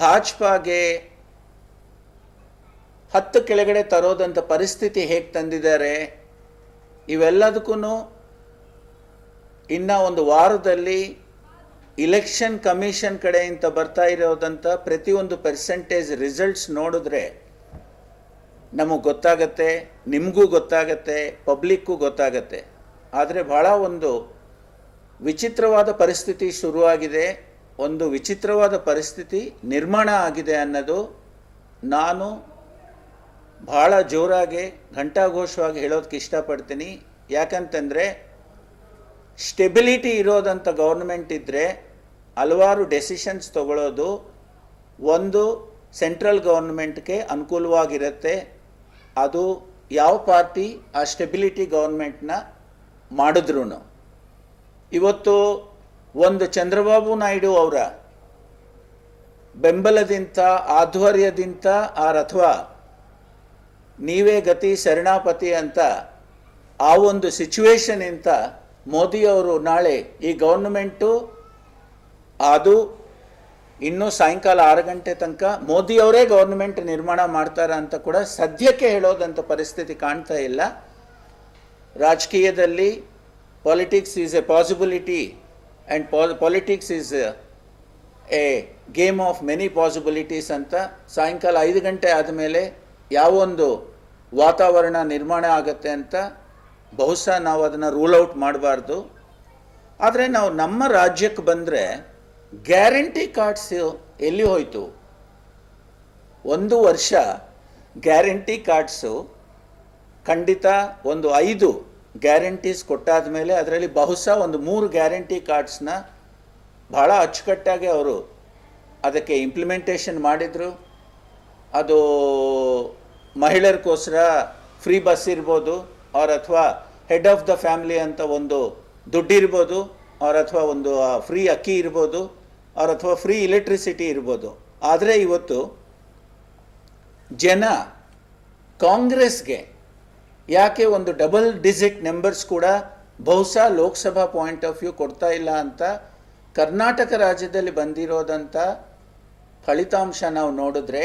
ಭಾಜಪಾಗೆ ಹತ್ತು ಕೆಳಗಡೆ ತರೋದಂಥ ಪರಿಸ್ಥಿತಿ ಹೇಗೆ ತಂದಿದ್ದಾರೆ ಇವೆಲ್ಲದಕ್ಕೂ ಇನ್ನು ಒಂದು ವಾರದಲ್ಲಿ ಇಲೆಕ್ಷನ್ ಕಮಿಷನ್ ಕಡೆಯಿಂದ ಬರ್ತಾ ಇರೋದಂಥ ಪ್ರತಿಯೊಂದು ಪರ್ಸೆಂಟೇಜ್ ರಿಸಲ್ಟ್ಸ್ ನೋಡಿದ್ರೆ ನಮಗೆ ಗೊತ್ತಾಗತ್ತೆ, ನಿಮಗೂ ಗೊತ್ತಾಗತ್ತೆ ಪಬ್ಲಿಕ್ಗೂ ಗೊತ್ತಾಗತ್ತೆ. ಆದರೆ ಭಾಳ ಒಂದು ವಿಚಿತ್ರವಾದ ಪರಿಸ್ಥಿತಿ ಶುರುವಾಗಿದೆ. ಒಂದು ವಿಚಿತ್ರವಾದ ಪರಿಸ್ಥಿತಿ ನಿರ್ಮಾಣ ಆಗಿದೆ ಅನ್ನೋದು ನಾನು ಭಾಳ ಜೋರಾಗಿ, ಘಂಟಾಘೋಷವಾಗಿ ಹೇಳೋದಕ್ಕೆ ಇಷ್ಟಪಡ್ತೀನಿ. ಯಾಕಂತಂದರೆ ಸ್ಟೆಬಿಲಿಟಿ ಇರೋದಂಥ ಗೌರ್ಮೆಂಟ್ ಇದ್ದರೆ ಹಲವಾರು ಡೆಸಿಷನ್ಸ್ ತಗೊಳ್ಳೋದು ಒಂದು ಸೆಂಟ್ರಲ್ ಗೌರ್ಮೆಂಟ್ಗೆ ಅನುಕೂಲವಾಗಿರುತ್ತೆ. ಅದು ಯಾವ ಪಾರ್ಟಿ ಆ ಸ್ಟೆಬಿಲಿಟಿ ಗೌರ್ಮೆಂಟ್ನ ಮಾಡಿದ್ರು ಇವತ್ತು ಒಂದು ಚಂದ್ರಬಾಬು ನಾಯ್ಡು ಅವರ ಬೆಂಬಲದಿಂದ, ಆಧ್ವರ್ಯದಿಂದ ಆ ಅಥವಾ ನೀವೇ ಗತಿ, ಶರಣಾಪತಿ ಅಂತ ಆ ಒಂದು ಸಿಚುವೇಶನ್ ಇಂತ ಮೋದಿಯವರು ನಾಳೆ ಈ ಗೌರ್ಮೆಂಟು ಅದು ಇನ್ನೂ ಸಾಯಂಕಾಲ ಆರು ಗಂಟೆ ತನಕ ಮೋದಿಯವರೇ ಗೌರ್ಮೆಂಟ್ ನಿರ್ಮಾಣ ಮಾಡ್ತಾರ ಅಂತ ಕೂಡ ಸದ್ಯಕ್ಕೆ ಹೇಳೋದಂಥ ಪರಿಸ್ಥಿತಿ ಕಾಣ್ತಾ ಇಲ್ಲ. ರಾಜಕೀಯದಲ್ಲಿ politics is a possibility and politics is a game of many possibilities ಅಂತ ಸಾಯಂಕಾಲ ಐದು ಗಂಟೆ ಆದಮೇಲೆ ಯಾವೊಂದು ವಾತಾವರಣ ನಿರ್ಮಾಣ ಆಗುತ್ತೆ ಅಂತ ಬಹುಶಃ ನಾವು ಅದನ್ನು ರೂಲ್ ಔಟ್ ಮಾಡಬಾರ್ದು. ಆದರೆ ನಾವು ನಮ್ಮ ರಾಜ್ಯಕ್ಕೆ ಬಂದರೆ ಗ್ಯಾರಂಟಿ ಕಾರ್ಡ್ಸ್ ಎಲ್ಲಿ ಹೋಯಿತು? ಒಂದು ವರ್ಷ ಗ್ಯಾರಂಟಿ ಕಾರ್ಡ್ಸು ಖಂಡಿತ ಒಂದು ಐದು ಗ್ಯಾರಂಟೀಸ್ ಕೊಟ್ಟಾದ ಮೇಲೆ ಅದರಲ್ಲಿ ಬಹುಶಃ ಒಂದು ಮೂರು ಗ್ಯಾರಂಟಿ ಕಾರ್ಡ್ಸ್ನ ಭಾಳ ಅಚ್ಚುಕಟ್ಟಾಗಿ ಅವರು ಅದಕ್ಕೆ ಇಂಪ್ಲಿಮೆಂಟೇಷನ್ ಮಾಡಿದರು. ಅದು ಮಹಿಳೆಯರಿಗೋಸ್ಕರ ಫ್ರೀ ಬಸ್ ಇರ್ಬೋದು ಅವ್ರ ಅಥವಾ ಹೆಡ್ ಆಫ್ ದ ಫ್ಯಾಮಿಲಿ ಅಂತ ಒಂದು ದುಡ್ಡಿರ್ಬೋದು ಅವ್ರ ಅಥವಾ ಒಂದು ಫ್ರೀ ಅಕ್ಕಿ ಇರ್ಬೋದು ಅವ್ರ ಅಥವಾ ಫ್ರೀ ಇಲೆಕ್ಟ್ರಿಸಿಟಿ ಇರ್ಬೋದು. ಆದರೆ ಇವತ್ತು ಜನ ಕಾಂಗ್ರೆಸ್ಗೆ ಯಾಕೆ ಒಂದು ಡಬಲ್ ಡಿಜಿಟ್ ನೆಂಬರ್ಸ್ ಕೂಡ ಬಹುಶಃ ಲೋಕಸಭಾ ಪಾಯಿಂಟ್ ಆಫ್ ವ್ಯೂ ಕೊಡ್ತಾ ಇಲ್ಲ ಅಂತ ಕರ್ನಾಟಕ ರಾಜ್ಯದಲ್ಲಿ ಬಂದಿರೋದಂಥ ಫಲಿತಾಂಶ ನಾವು ನೋಡಿದ್ರೆ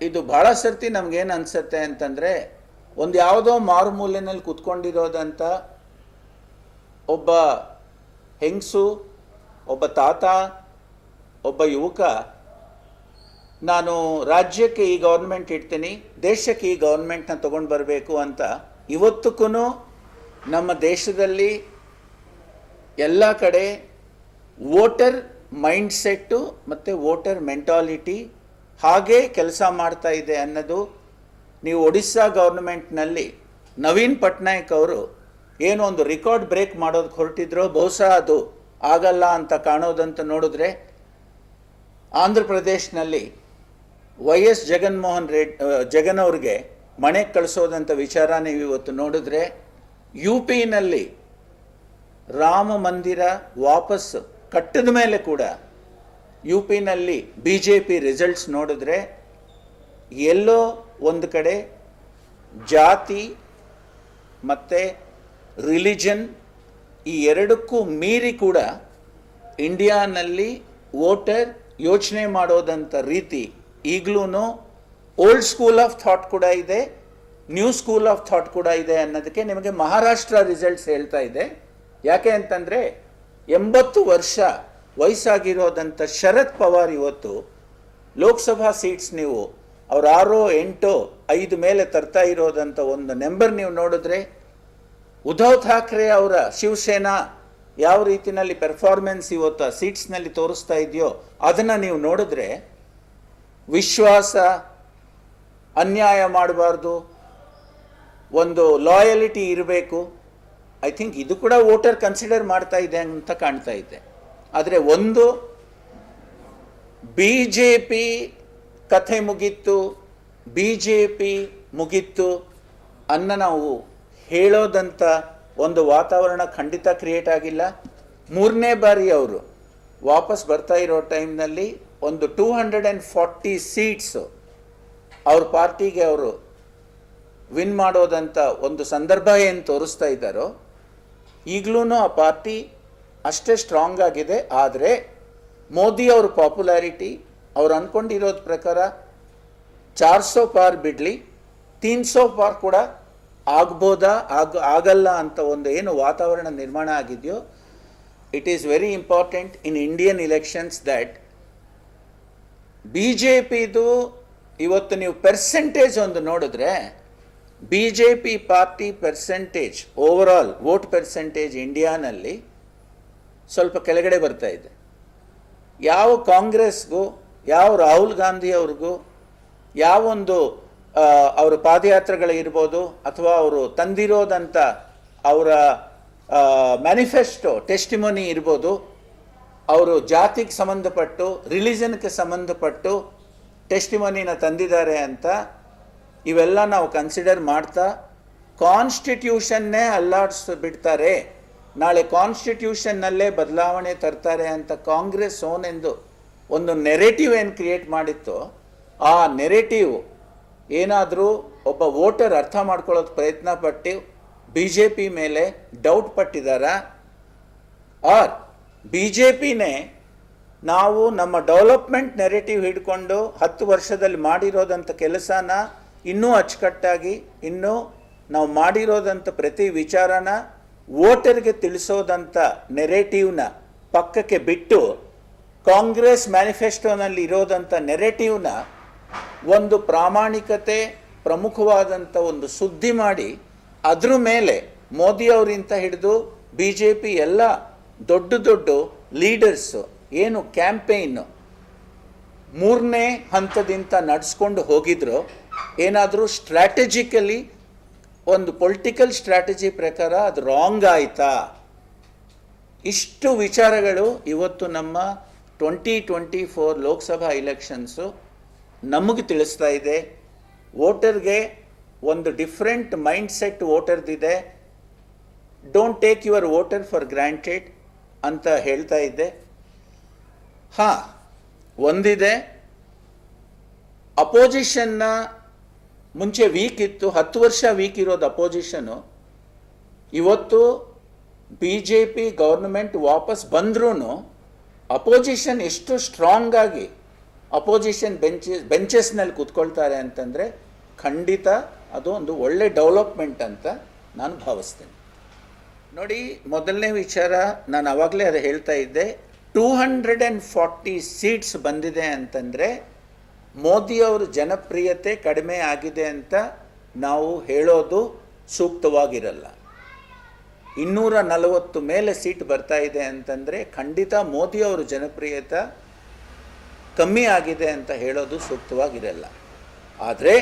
ಇದು ಭಾಳ ಸರ್ತಿ ನಮಗೇನು ಅನಿಸುತ್ತೆ ಅಂತಂದರೆ ಒಂದು ಯಾವುದೋ ಮಾರುಮೂಲೆಯಲ್ಲಿ ಕುತ್ಕೊಂಡಿರೋದಂಥ ಒಬ್ಬ ಹೆಂಗಸು, ಒಬ್ಬ ತಾತ, ಒಬ್ಬ ಯುವಕ ನಾನು ರಾಜ್ಯಕ್ಕೆ ಈ ಗೌರ್ಮೆಂಟ್ ಇಡ್ತೀನಿ, ದೇಶಕ್ಕೆ ಈ ಗೌರ್ಮೆಂಟ್ನ ತೊಗೊಂಡು ಬರಬೇಕು ಅಂತ ಇವತ್ತಕ್ಕೂ ನಮ್ಮ ದೇಶದಲ್ಲಿ ಎಲ್ಲ ಕಡೆ ವೋಟರ್ ಮೈಂಡ್ಸೆಟ್ಟು ಮತ್ತು ವೋಟರ್ ಮೆಂಟಾಲಿಟಿ ಹಾಗೇ ಕೆಲಸ ಮಾಡ್ತಾ ಇದೆ ಅನ್ನೋದು ನೀವು ಒಡಿಸ್ಸಾ ಗೌರ್ಮೆಂಟ್ನಲ್ಲಿ ನವೀನ್ ಪಟ್ನಾಯಕ್ ಅವರು ಏನೋ ಒಂದು ರೆಕಾರ್ಡ್ ಬ್ರೇಕ್ ಮಾಡೋದಕ್ಕೆ ಹೊರಟಿದ್ರೋ ಬಹುಶಃ ಅದು ಆಗಲ್ಲ ಅಂತ ಕಾಣೋದಂತ ನೋಡಿದ್ರೆ ಆಂಧ್ರ ಪ್ರದೇಶನಲ್ಲಿ ವೈ ಎಸ್ ಜಗನ್ಮೋಹನ್ ರೆಡ್ ಜಗನ್ ಅವ್ರಿಗೆ ಮಣೆ ಕಳಿಸೋದಂಥ ವಿಚಾರ ನೀವು ಇವತ್ತು ನೋಡಿದ್ರೆ, ಯು ಪಿನಲ್ಲಿ ರಾಮ ಮಂದಿರ ವಾಪಸ್ ಕಟ್ಟಿದ ಮೇಲೆ ಕೂಡ ಯು ಪಿನಲ್ಲಿ ಬಿ ಜೆ ಪಿ ರಿಸಲ್ಟ್ಸ್ ನೋಡಿದ್ರೆ, ಎಲ್ಲೋ ಒಂದು ಕಡೆ ಜಾತಿ ಮತ್ತು ರಿಲಿಜನ್ ಈ ಎರಡಕ್ಕೂ ಮೀರಿ ಕೂಡ ಇಂಡಿಯಾನಲ್ಲಿ ವೋಟರ್ ಯೋಚನೆ ಮಾಡೋದಂಥ ರೀತಿ ಈಗಲೂ ಓಲ್ಡ್ ಸ್ಕೂಲ್ ಆಫ್ ಥಾಟ್ ಕೂಡ ಇದೆ ನ್ಯೂ ಸ್ಕೂಲ್ ಆಫ್ ಥಾಟ್ ಕೂಡ ಇದೆ ಅನ್ನೋದಕ್ಕೆ ನಿಮಗೆ ಮಹಾರಾಷ್ಟ್ರ ರಿಸಲ್ಟ್ಸ್ ಹೇಳ್ತಾ ಇದೆ. ಯಾಕೆ ಅಂತಂದರೆ ಎಂಬತ್ತು ವರ್ಷ ವಯಸ್ಸಾಗಿರೋದಂಥ ಶರದ್ ಪವಾರ್ ಇವತ್ತು ಲೋಕಸಭಾ ಸೀಟ್ಸ್ ನೀವು ಅವ್ರ ಆರೋ, ಎಂಟೋ, ಐದು ಮೇಲೆ ತರ್ತಾ ಇರೋದಂಥ ಒಂದು ನೆಂಬರ್ ನೀವು ನೋಡಿದ್ರೆ ಉದ್ಧವ್ ಠಾಕ್ರೆ ಅವರ ಶಿವಸೇನಾ ಯಾವ ರೀತಿಯಲ್ಲಿ ಪೆರ್ಫಾರ್ಮೆನ್ಸ್ ಇವತ್ತು ಸೀಟ್ಸ್ನಲ್ಲಿ ತೋರಿಸ್ತಾ ಇದೆಯೋ ಅದನ್ನು ನೀವು ನೋಡಿದ್ರೆ ವಿಶ್ವಾಸ, ಅನ್ಯಾಯ ಮಾಡಬಾರ್ದು. ಒಂದು ಲಾಯಲಿಟಿ ಇರಬೇಕು. ಐ ಥಿಂಕ್ ಇದು ಕೂಡ ವೋಟರ್ ಕನ್ಸಿಡರ್ ಮಾಡ್ತಾ ಇದೆ ಅಂತ ಕಾಣ್ತಾ ಇದೆ. ಆದರೆ ಒಂದು ಬಿ ಜೆ ಪಿ ಕಥೆ ಮುಗಿತ್ತು ಬಿ ಜೆ ಪಿ ಮುಗೀತು, ಅನ್ನ ನಾವು ಹೇಳೋದಂಥ ಒಂದು ವಾತಾವರಣ ಖಂಡಿತ ಕ್ರಿಯೇಟ್ ಆಗಿಲ್ಲ. ಮೂರನೇ ಬಾರಿ ಅವರು ವಾಪಸ್ ಬರ್ತಾ ಇರೋ ಟೈಮ್ನಲ್ಲಿ ಒಂದು two hundred and forty seats ಅವ್ರ ಪಾರ್ಟಿಗೆ ಅವರು ವಿನ್ ಮಾಡೋದಂಥ ಒಂದು ಸಂದರ್ಭ ಏನು ತೋರಿಸ್ತಾ ಇದ್ದಾರೋ ಈಗಲೂ ಆ ಪಾರ್ಟಿ ಅಷ್ಟೇ ಸ್ಟ್ರಾಂಗ್ ಆಗಿದೆ. ಆದರೆ ಮೋದಿ ಅವ್ರ ಪಾಪ್ಯುಲಾರಿಟಿ ಅವ್ರು ಅಂದ್ಕೊಂಡಿರೋದ ಪ್ರಕಾರ ಚಾರ್ ಸೋ ಪಾರ್ ಬಿಡಲಿ, ತೀನ್ ಸೋ ಪಾರ್ ಕೂಡ ಆಗ್ಬೋದಾ, ಆಗ, ಆಗಲ್ಲ ಅಂತ ಒಂದು ಏನು ವಾತಾವರಣ ನಿರ್ಮಾಣ ಆಗಿದೆಯೋ it is very important in Indian elections that B J ಪಿದು ಇವತ್ತು ನೀವು ಪರ್ಸೆಂಟೇಜ್ ಒಂದು ನೋಡಿದ್ರೆ B J P party percentage over all vote percentage ಇಂಡಿಯಾನಲ್ಲಿ ಸ್ವಲ್ಪ ಕೆಳಗಡೆ ಬರ್ತಾ ಇದೆ. ಯಾವ ಕಾಂಗ್ರೆಸ್ಗೂ, ಯಾವ ರಾಹುಲ್ ಗಾಂಧಿ ಅವ್ರಿಗೂ ಯಾವೊಂದು ಅವರು ಪಾದಯಾತ್ರೆಗಳಿರ್ಬೋದು ಅಥವಾ ಅವರು ತಂದಿರೋದಂಥ ಅವರ ಮ್ಯಾನಿಫೆಸ್ಟೋ ಟೆಸ್ಟಿಮೊನಿ ಇರ್ಬೋದು ಅವರು ಜಾತಿಗೆ ಸಂಬಂಧಪಟ್ಟು, ರಿಲಿಜನ್ಗೆ ಸಂಬಂಧಪಟ್ಟು ಟೆಸ್ಟಿಮನಿನ ತಂದಿದ್ದಾರೆ ಅಂತ ಇವೆಲ್ಲ ನಾವು ಕನ್ಸಿಡರ್ ಮಾಡ್ತಾ, ಕಾನ್ಸ್ಟಿಟ್ಯೂಷನ್ನೇ ಅಲ್ಲಾಡ್ಸ್ ಬಿಡ್ತಾರೆ ನಾಳೆ ಕಾನ್ಸ್ಟಿಟ್ಯೂಷನ್ನಲ್ಲೇ ಬದಲಾವಣೆ ತರ್ತಾರೆ ಅಂತ ಕಾಂಗ್ರೆಸ್ ಓನೆಂದು ಒಂದು ನೆರೆಟಿವ್ ಏನು ಕ್ರಿಯೇಟ್ ಮಾಡಿತ್ತು, ಆ ನೆರೆಟಿವ್ ಏನಾದರೂ ಒಬ್ಬ ವೋಟರ್ ಅರ್ಥ ಮಾಡ್ಕೊಳ್ಳೋದು ಪ್ರಯತ್ನ ಪಟ್ಟು ಬಿ ಜೆ ಪಿ ಮೇಲೆ ಡೌಟ್ ಪಟ್ಟಿದ್ದಾರಾ? ಆರ್ ಬಿ ಜೆ ಪಿನೇ ನಾವು ನಮ್ಮ ಡೆವಲಪ್ಮೆಂಟ್ ನೆರೆಟಿವ್ ಹಿಡ್ಕೊಂಡು ಹತ್ತು ವರ್ಷದಲ್ಲಿ ಮಾಡಿರೋದಂಥ ಕೆಲಸನ ಇನ್ನೂ ಅಚ್ಚುಕಟ್ಟಾಗಿ, ಇನ್ನೂ ನಾವು ಮಾಡಿರೋದಂಥ ಪ್ರತಿ ವಿಚಾರನ ವೋಟರ್ಗೆ ತಿಳಿಸೋದಂಥ ನೆರೆಟಿವ್ನ ಪಕ್ಕಕ್ಕೆ ಬಿಟ್ಟು ಕಾಂಗ್ರೆಸ್ ಮ್ಯಾನಿಫೆಸ್ಟೋನಲ್ಲಿ ಇರೋದಂಥ ನೆರೆಟಿವ್ನ ಒಂದು ಪ್ರಾಮಾಣಿಕತೆ, ಪ್ರಮುಖವಾದಂಥ ಒಂದು ಸುದ್ದಿ ಮಾಡಿ ಅದ್ರ ಮೇಲೆ ಮೋದಿ ಅವರಿಂತ ಹಿಡಿದು ಬಿ ಜೆ ಪಿ ಎಲ್ಲ ದೊಡ್ಡ ದೊಡ್ಡ ಲೀಡರ್ಸು ಏನು ಕ್ಯಾಂಪೇನ್ ಮೂರನೇ ಹಂತದಿಂದ ನಡೆಸ್ಕೊಂಡು ಹೋಗಿದ್ರು, ಏನಾದರೂ ಸ್ಟ್ರಾಟಜಿಕಲಿ ಒಂದು ಪೊಲಿಟಿಕಲ್ ಸ್ಟ್ರಾಟಜಿ ಪ್ರಕಾರ ಅದು ರಾಂಗ್ ಆಯಿತಾ? ಇಷ್ಟು ವಿಚಾರಗಳು ಇವತ್ತು ನಮ್ಮ twenty twenty four Lok Sabha elections ನಮಗೆ ತಿಳಿಸ್ತಾ ಇದೆ. ವೋಟರ್ಗೆ ಒಂದು different mindset ವೋಟರ್ದಿದೆ. Don't take your voter for granted ಅಂತ ಹೇಳ್ತಾ ಇದ್ದೆ. ಹಾಂ, ಒಂದಿದೆ. ಅಪೋಸಿಷನ್ನ ಮುಂಚೆ ವೀಕ್ ಇತ್ತು, ಹತ್ತು ವರ್ಷ ವೀಕ್ ಇರೋದು ಅಪೋಸಿಷನು ಇವತ್ತು ಬಿ ಜೆ ಪಿ ಗೌರ್ಮೆಂಟ್ ವಾಪಸ್ ಬಂದ್ರೂ ಅಪೋಸಿಷನ್ ಎಷ್ಟು ಸ್ಟ್ರಾಂಗ್ ಆಗಿ ಅಪೋಸಿಷನ್ ಬೆಂಚಸ್ ಬೆಂಚಸ್ನಲ್ಲಿ ಕೂತ್ಕೊಳ್ತಾರೆ ಅಂತಂದರೆ ಖಂಡಿತ ಅದು ಒಂದು ಒಳ್ಳೆ ಡೆವಲಪ್ಮೆಂಟ್ ಅಂತ ನಾನು ಭಾವಿಸ್ತೇನೆ. ನೋಡಿ, ಮೊದಲನೇ ವಿಚಾರ ನಾನು ಅವಾಗಲೇ ಅದು ಹೇಳ್ತಾ ಇದ್ದೆ. Two hundred and forty seats ಬಂದಿದೆ ಅಂತಂದರೆ ಮೋದಿಯವ್ರ ಜನಪ್ರಿಯತೆ ಕಡಿಮೆ ಆಗಿದೆ ಅಂತ ನಾವು ಹೇಳೋದು ಸೂಕ್ತವಾಗಿರಲ್ಲ. ಇನ್ನೂರ ನಲವತ್ತು ಮೇಲೆ ಸೀಟ್ ಬರ್ತಾ ಇದೆ ಅಂತಂದರೆ, ಖಂಡಿತ ಮೋದಿಯವ್ರ ಜನಪ್ರಿಯತೆ ಕಮ್ಮಿ ಆಗಿದೆ ಅಂತ ಹೇಳೋದು ಸೂಕ್ತವಾಗಿರಲ್ಲ. ಆದರೆ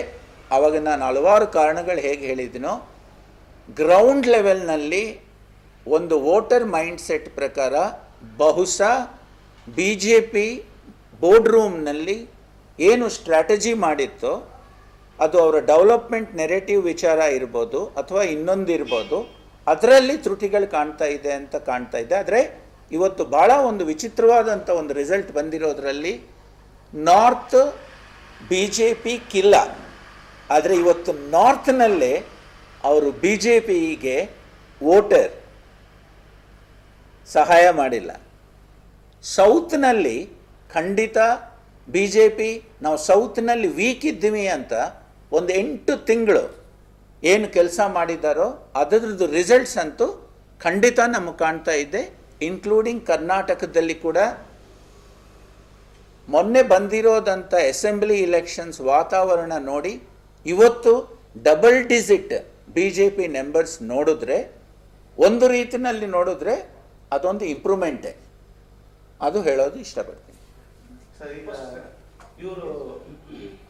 ಆವಾಗ ನಾನು ಹಲವಾರು ಕಾರಣಗಳು ಹೇಗೆ ಹೇಳಿದ್ದೀನೋ ಗ್ರೌಂಡ್ ಲೆವೆಲ್ನಲ್ಲಿ ಒಂದು ವೋಟರ್ ಮೈಂಡ್ ಸೆಟ್ ಪ್ರಕಾರ ಬಹುಶಃ ಬಿ ಜೆ ಪಿ ಬೋರ್ಡ್ ರೂಮ್ನಲ್ಲಿ ಏನು ಸ್ಟ್ರಾಟಜಿ ಮಾಡಿತ್ತೋ ಅದು ಅವರ ಡೆವಲಪ್ಮೆಂಟ್ ನೆರೆಟಿವ್ ವಿಚಾರ ಇರ್ಬೋದು ಅಥವಾ ಇನ್ನೊಂದಿರ್ಬೋದು, ಅದರಲ್ಲಿ ತ್ರುಟಿಗಳು ಕಾಣ್ತಾ ಇದೆ ಅಂತ ಕಾಣ್ತಾ ಇದೆ. ಆದರೆ ಇವತ್ತು ಭಾಳ ಒಂದು ವಿಚಿತ್ರವಾದಂಥ ಒಂದು ರಿಸಲ್ಟ್ ಬಂದಿರೋದ್ರಲ್ಲಿ ನಾರ್ತ್ ಬಿ ಜೆ ಪಿ ಕಿಲ್ಲ. ಆದರೆ ಇವತ್ತು ನಾರ್ತ್ನಲ್ಲೇ ಅವರು ಬಿ ಜೆ ಪಿಗೆ ವೋಟರ್. ಸಹಾಯ ಮಾಡಿಲ್ಲ. ಸೌತ್ನಲ್ಲಿ ಖಂಡಿತ ಬಿ ಜೆ ಪಿ ನಾವು ಸೌತ್ನಲ್ಲಿ ವೀಕ್ ಇದ್ದೀವಿ ಅಂತ ಒಂದು ಎಂಟು ತಿಂಗಳು ಏನು ಕೆಲಸ ಮಾಡಿದ್ದಾರೋ ಅದರದ್ದು ರಿಸಲ್ಟ್ಸ್ ಅಂತೂ ಖಂಡಿತ ನಮಗೆ ಕಾಣ್ತಾ ಇದೆ ಇನ್ಕ್ಲೂಡಿಂಗ್ ಕರ್ನಾಟಕದಲ್ಲಿ ಕೂಡ. ಮೊನ್ನೆ ಬಂದಿರೋದಂಥ ಅಸೆಂಬ್ಲಿ ಇಲೆಕ್ಷನ್ಸ್ ವಾತಾವರಣ ನೋಡಿ, ಇವತ್ತು double digit B J P members ನೋಡಿದ್ರೆ, ಒಂದು ರೀತಿಯಲ್ಲಿ ನೋಡಿದ್ರೆ ಅದೊಂದು ಇಂಪ್ರೂವ್ಮೆಂಟೇ ಅದು ಹೇಳೋದು ಇಷ್ಟಪಡ್ತೀನಿ. ಸರ್ ಇವರು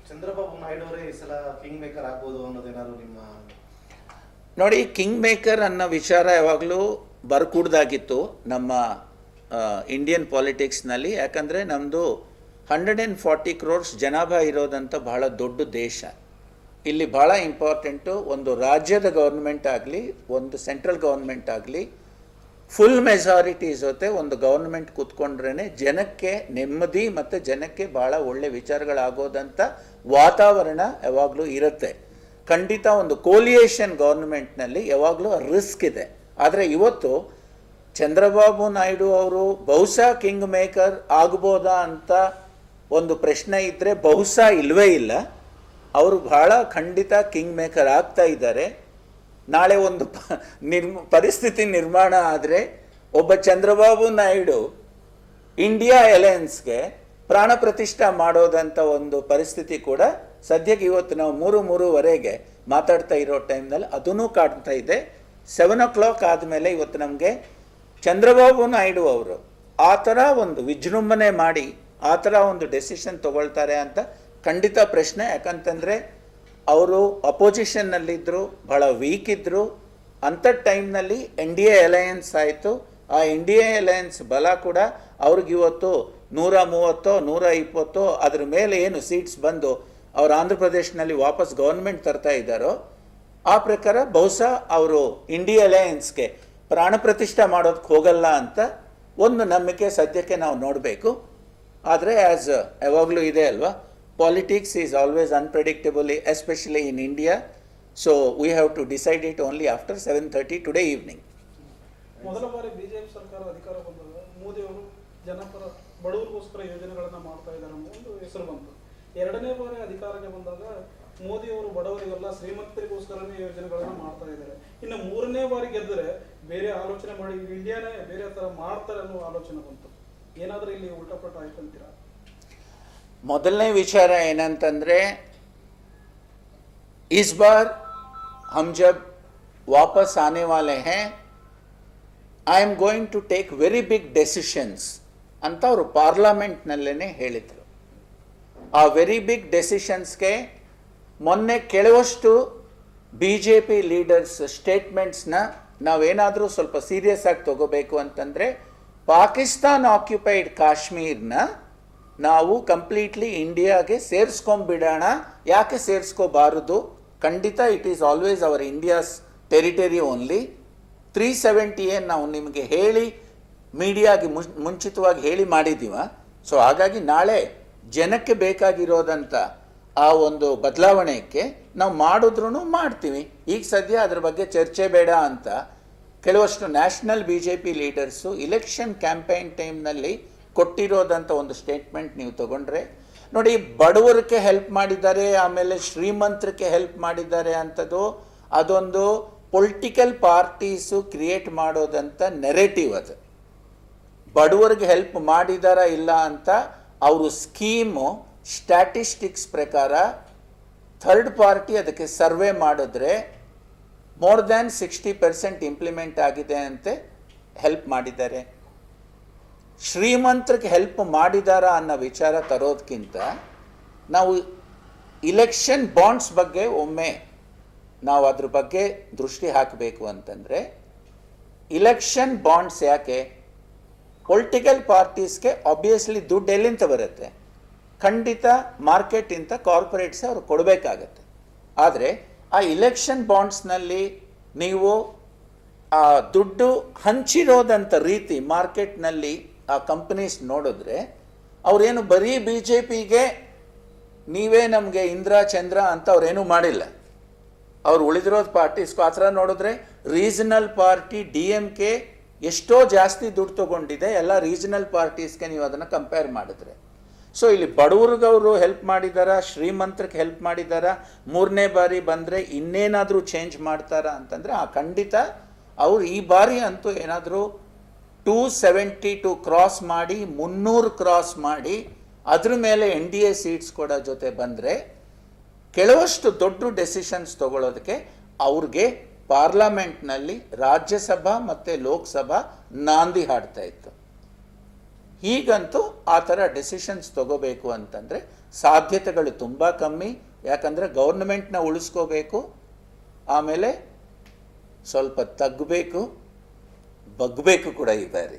ಚಂದ್ರಬಾಬು ನಾಯ್ಡು ಅವರೇ ಈ ಸಲ ಕಿಂಗ್ ಮೇಕರ್ ಆಗ್ಬೋದು ಅನ್ನೋದೇನಾದ್ರು ನಿಮ್ಮ ನೋಡಿ ಕಿಂಗ್ ಮೇಕರ್ ಅನ್ನೋ ವಿಚಾರ ಯಾವಾಗಲೂ ಬರ್ಕೂಡ್ದಾಗಿತ್ತು ನಮ್ಮ ಇಂಡಿಯನ್ ಪಾಲಿಟಿಕ್ಸ್ನಲ್ಲಿ ಯಾಕಂದರೆ ನಮ್ಮದು ಹಂಡ್ರೆಡ್ ಆ್ಯಂಡ್ ಫಾರ್ಟಿ ಕ್ರೋರ್ಸ್ ಜನಾಭಾ ಇರೋದಂಥ ಬಹಳ ದೊಡ್ಡ ದೇಶ. ಇಲ್ಲಿ ಭಾಳ ಇಂಪಾರ್ಟೆಂಟು ಒಂದು ರಾಜ್ಯದ ಗೌರ್ಮೆಂಟ್ ಆಗಲಿ ಒಂದು ಸೆಂಟ್ರಲ್ ಗೌರ್ಮೆಂಟ್ ಆಗಲಿ ಫುಲ್ ಮೆಜಾರಿಟಿ ಜೊತೆ ಒಂದು ಗೌರ್ಮೆಂಟ್ ಕೂತ್ಕೊಂಡ್ರೇ ಜನಕ್ಕೆ ನೆಮ್ಮದಿ ಮತ್ತು ಜನಕ್ಕೆ ಭಾಳ ಒಳ್ಳೆ ವಿಚಾರಗಳಾಗೋದಂಥ ವಾತಾವರಣ ಯಾವಾಗಲೂ ಇರುತ್ತೆ. ಖಂಡಿತ ಒಂದು ಕೋಲಿಯೇಷನ್ ಗೌರ್ಮೆಂಟ್ನಲ್ಲಿ ಯಾವಾಗಲೂ ರಿಸ್ಕ್ ಇದೆ. ಆದರೆ ಇವತ್ತು ಚಂದ್ರಬಾಬು ನಾಯ್ಡು ಅವರು ಬಹುಶಃ ಕಿಂಗ್ ಮೇಕರ್ ಆಗ್ಬೋದಾ ಅಂತ ಒಂದು ಪ್ರಶ್ನೆ ಇದ್ದರೆ ಬಹುಶಃ ಇಲ್ಲವೇ ಇಲ್ಲ. ಅವರು ಬಹಳ ಖಂಡಿತ ಕಿಂಗ್ ಮೇಕರ್ ಆಗ್ತಾ ಇದ್ದಾರೆ. ನಾಳೆ ಒಂದು ನಿರ್ಮ, ಪರಿಸ್ಥಿತಿ ನಿರ್ಮಾಣ ಆದರೆ ಒಬ್ಬ ಚಂದ್ರಬಾಬು ನಾಯ್ಡು ಇಂಡಿಯಾ ಅಲಯನ್ಸ್ಗೆ ಪ್ರಾಣ ಪ್ರತಿಷ್ಠಾ ಮಾಡೋದಂಥ ಒಂದು ಪರಿಸ್ಥಿತಿ ಕೂಡ ಸದ್ಯಕ್ಕೆ ಇವತ್ತು ನಾವು ಮೂರು ಮೂರುವರೆಗೆ ಮಾತಾಡ್ತಾ ಇರೋ ಟೈಮ್ನಲ್ಲಿ ಅದೂ ಕಾಣ್ತಾ ಇದೆ. ಸೆವೆನ್ ಓ ಕ್ಲಾಕ್ ಆದಮೇಲೆ ಇವತ್ತು ನಮಗೆ ಚಂದ್ರಬಾಬು ನಾಯ್ಡು ಅವರು ಆ ಥರ ಒಂದು ವಿಜೃಂಭಣೆ ಮಾಡಿ ಆ ಥರ ಒಂದು ಡೆಸಿಷನ್ ತಗೊಳ್ತಾರೆ ಅಂತ ಖಂಡಿತ ಪ್ರಶ್ನೆ. ಯಾಕಂತಂದರೆ ಅವರು ಅಪೋಸಿಷನ್ನಲ್ಲಿದ್ದರು ಬಹಳ ವೀಕ್ ಇದ್ದರು ಅಂಥ ಟೈಮ್ನಲ್ಲಿ ಎನ್ ಡಿ ಎ ಅಲಯನ್ಸ್ ಆಯಿತು. ಆ ಎನ್ ಡಿ ಎ ಅಲಯನ್ಸ್ ಬಲ ಕೂಡ ಅವ್ರಿಗೆ ಇವತ್ತು ನೂರ ಮೂವತ್ತೋ, ನೂರ ಇಪ್ಪತ್ತೋ, ಅದ್ರ ಮೇಲೆ ಏನು ಸೀಟ್ಸ್ ಬಂದು ಅವರು ಆಂಧ್ರ ಪ್ರದೇಶನಲ್ಲಿ ವಾಪಸ್ ಗೌರ್ಮೆಂಟ್ ತರ್ತಾ ಇದ್ದಾರೋ, ಆ ಪ್ರಕಾರ ಬಹುಶಃ ಅವರು ಇಂಡಿಯಾ ಅಲಯನ್ಸ್ಗೆ ಪ್ರಾಣ ಪ್ರತಿಷ್ಠೆ ಮಾಡೋದಕ್ಕೆ ಹೋಗಲ್ಲ ಅಂತ ಒಂದು ನಂಬಿಕೆ ಸದ್ಯಕ್ಕೆ ನಾವು ನೋಡಬೇಕು. ಆದರೆ ಆ್ಯಸ್ ಯಾವಾಗಲೂ ಇದೆ ಅಲ್ವಾ? Politics is always unpredictable, especially in India So we have decide it only after seven today today evening ಮೊದಲ ಬಾರಿ ಬಿಜೆಪಿ ಸರ್ಕಾರ ಅಧಿಕಾರ ಬಂದಾಗ ಮೋದಿ ಅವರು ಜನಪರ ಬಡವರಿಗೋಸ್ಕರ ಯೋಜನೆಗಳನ್ನು ಮಾಡ್ತಾ ಇದ್ದಾರೆ ಅನ್ನೋ ಒಂದು ಹೆಸರು ಬಂತು. ಎರಡನೇ ಬಾರಿ ಅಧಿಕಾರಕ್ಕೆ ಬಂದಾಗ ಮೋದಿ ಅವರು ಬಡವರಿಗೆಲ್ಲ ಶ್ರೀಮಂತರಿಗೋಸ್ಕರನೇ ಯೋಜನೆಗಳನ್ನು ಮಾಡ್ತಾ ಇದ್ದಾರೆ. ಇನ್ನು ಮೂರನೇ ಬಾರಿ ಗೆದ್ದರೆ ಬೇರೆ ಆಲೋಚನೆ ಮಾಡಿ ಇಂಡಿಯಾನೇ ಬೇರೆ ಥರ ಮಾಡ್ತಾರೆ ಅನ್ನೋ ಆಲೋಚನೆ ಬಂತು. ಏನಾದರೂ ಇಲ್ಲಿ ಉಲ್ಟಾಪಟ್ಟ ಆಯ್ತು ಅಂತೀರಾ? ಮೊದಲನೇ ವಿಚಾರ ಏನಂತಂದರೆ, ಇಸ್ ಬಾರ್ ಹಮ್ ಜಬ್ ವಾಪಸ್ ಆನೆ ವಾಲೆ ಹೇ, I am going to take very big decisions ಅಂತ ಅವರು ಪಾರ್ಲಮೆಂಟ್ನಲ್ಲೇ ಹೇಳಿದರು. ಆ ವೆರಿ ಬಿಗ್ ಡೆಸಿಷನ್ಸ್ಗೆ ಮೊನ್ನೆ ಕೆಲವಷ್ಟು ಬಿ ಜೆ ಪಿ ಲೀಡರ್ಸ್ ಸ್ಟೇಟ್ಮೆಂಟ್ಸ್ನ ನಾವೇನಾದರೂ ಸ್ವಲ್ಪ ಸೀರಿಯಸ್ ಆಗಿ ತಗೋಬೇಕು ಅಂತಂದರೆ, ಪಾಕಿಸ್ತಾನ್ ಆಕ್ಯುಪೈಡ್ ಕಾಶ್ಮೀರ್ನ ನಾವು ಕಂಪ್ಲೀಟ್ಲಿ ಇಂಡಿಯಾಗೆ ಸೇರಿಸ್ಕೊಂಬಿಡೋಣ ಯಾಕೆ ಸೇರಿಸ್ಕೋಬಾರದು? ಖಂಡಿತ it is always our India's territory only three seventy ಏನು ನಾವು ನಿಮಗೆ ಹೇಳಿ ಮೀಡಿಯಾಗೆ ಮುಂಚಿತವಾಗಿ ಹೇಳಿ ಮಾಡಿದ್ದೀವ. ಸೊ ಹಾಗಾಗಿ ನಾಳೆ ಜನಕ್ಕೆ ಬೇಕಾಗಿರೋದಂಥ ಆ ಒಂದು ಬದಲಾವಣೆಗೆ ನಾವು ಮಾಡಿದ್ರೂ ಮಾಡ್ತೀವಿ. ಈಗ ಸದ್ಯ ಅದ್ರ ಬಗ್ಗೆ ಚರ್ಚೆ ಬೇಡ ಅಂತ. ಕೆಲವಷ್ಟು national B J P leaders election campaign ಟೈಮ್ನಲ್ಲಿ ಕೊಟ್ಟಿರೋದಂಥ ಒಂದು ಸ್ಟೇಟ್ಮೆಂಟ್ ನೀವು ತಗೊಂಡ್ರೆ, ನೋಡಿ ಬಡವರಿಗೆ ಹೆಲ್ಪ್ ಮಾಡಿದ್ದಾರೆ, ಆಮೇಲೆ ಶ್ರೀಮಂತರಿಗೆ ಹೆಲ್ಪ್ ಮಾಡಿದ್ದಾರೆ ಅಂಥದ್ದು ಅದೊಂದು ಪೊಲಿಟಿಕಲ್ ಪಾರ್ಟೀಸು ಕ್ರಿಯೇಟ್ ಮಾಡೋದಂಥ ನೆರೆಟಿವ್ ಅದು. ಬಡವರಿಗೆ ಹೆಲ್ಪ್ ಮಾಡಿದಾರ ಇಲ್ಲ ಅಂತ ಅವರು ಸ್ಕೀಮು ಸ್ಟ್ಯಾಟಿಸ್ಟಿಕ್ಸ್ ಪ್ರಕಾರ ಥರ್ಡ್ ಪಾರ್ಟಿ ಅದಕ್ಕೆ ಸರ್ವೆ ಮಾಡಿದ್ರೆ more than sixty percent implement ಆಗಿದೆ ಅಂತೆ ಹೆಲ್ಪ್ ಮಾಡಿದ್ದಾರೆ. ಶ್ರೀಮಂತರಿಗೆ ಹೆಲ್ಪ್ ಮಾಡಿದಾರ ಅನ್ನೋ ವಿಚಾರ ತರೋದಕ್ಕಿಂತ ನಾವು ಇಲೆಕ್ಷನ್ ಬಾಂಡ್ಸ್ ಬಗ್ಗೆ ಒಮ್ಮೆ ನಾವು ಅದ್ರ ಬಗ್ಗೆ ದೃಷ್ಟಿ ಹಾಕಬೇಕು ಅಂತಂದರೆ ಇಲೆಕ್ಷನ್ ಬಾಂಡ್ಸ್ ಯಾಕೆ? ಪೊಲಿಟಿಕಲ್ ಪಾರ್ಟೀಸ್ಗೆ ಆಬ್ವಿಯಸ್ಲಿ ದುಡ್ಡು ಎಲ್ಲಿಂದ ಬರುತ್ತೆ? ಖಂಡಿತ ಮಾರ್ಕೆಟಿಂದ ಕಾರ್ಪೊರೇಟ್ಸ್ ಅವ್ರು ಕೊಡಬೇಕಾಗತ್ತೆ. ಆದರೆ ಆ ಇಲೆಕ್ಷನ್ ಬಾಂಡ್ಸ್ನಲ್ಲಿ ನೀವು ಆ ದುಡ್ಡು ಹಂಚಿರೋದಂಥ ರೀತಿ ಮಾರ್ಕೆಟ್ನಲ್ಲಿ ಆ ಕಂಪನೀಸ್ ನೋಡಿದ್ರೆ, ಅವರೇನು ಬರೀ ಬಿ ಜೆ ಪಿಗೆ ನೀವೇ ನಮಗೆ ಇಂದ್ರ, ಚಂದ್ರ ಅಂತ ಅವ್ರೇನೂ ಮಾಡಿಲ್ಲ. ಅವ್ರು ಉಳಿದಿರೋದು ಪಾರ್ಟೀಸ್ಗೂ ಆ ಥರ ನೋಡಿದ್ರೆ regional party D M K ಎಷ್ಟೋ ಜಾಸ್ತಿ ದುಡ್ಡು ತೊಗೊಂಡಿದೆ, ಎಲ್ಲ ರೀಜನಲ್ ಪಾರ್ಟೀಸ್ಗೆ ನೀವು ಅದನ್ನು ಕಂಪೇರ್ ಮಾಡಿದ್ರೆ. ಸೊ ಇಲ್ಲಿ ಬಡವ್ರಿಗೆ ಅವರು ಹೆಲ್ಪ್ ಮಾಡಿದಾರ, ಶ್ರೀಮಂತರಿಗೆ ಹೆಲ್ಪ್ ಮಾಡಿದಾರ, ಮೂರನೇ ಬಾರಿ ಬಂದರೆ ಇನ್ನೇನಾದರೂ ಚೇಂಜ್ ಮಾಡ್ತಾರಾ ಅಂತಂದರೆ, ಆ ಖಂಡಿತ ಅವ್ರು ಈ ಬಾರಿ ಅಂತೂ ಏನಾದರೂ ಟೂ ಸೆವೆಂಟಿ ಟು ಕ್ರಾಸ್ ಮಾಡಿ, ಮುನ್ನೂರು ಕ್ರಾಸ್ ಮಾಡಿ, ಅದ್ರ ಮೇಲೆ ಎನ್ ಡಿ ಎ ಸೀಟ್ಸ್ ಕೊಡೋ ಜೊತೆ ಬಂದರೆ, ಕೆಲವಷ್ಟು ದೊಡ್ಡ ಡೆಸಿಷನ್ಸ್ ತಗೊಳ್ಳೋದಕ್ಕೆ ಅವ್ರಿಗೆ ಪಾರ್ಲಮೆಂಟ್ನಲ್ಲಿ ರಾಜ್ಯಸಭಾ ಮತ್ತು ಲೋಕಸಭಾ ನಾಂದಿ ಹಾಡ್ತಾ ಇತ್ತು. ಹೀಗಂತೂ ಆ ಥರ ಡೆಸಿಷನ್ಸ್ ತಗೋಬೇಕು ಅಂತಂದರೆ ಸಾಧ್ಯತೆಗಳು ತುಂಬ ಕಮ್ಮಿ. ಯಾಕಂದರೆ ಗೌರ್ಮೆಂಟ್ನ ಉಳಿಸ್ಕೋಬೇಕು, ಆಮೇಲೆ ಸ್ವಲ್ಪ ತಗ್ಗಬೇಕು ಬಗ್ಬೇಕು ಕೂಡ ಈ ಬಾರಿ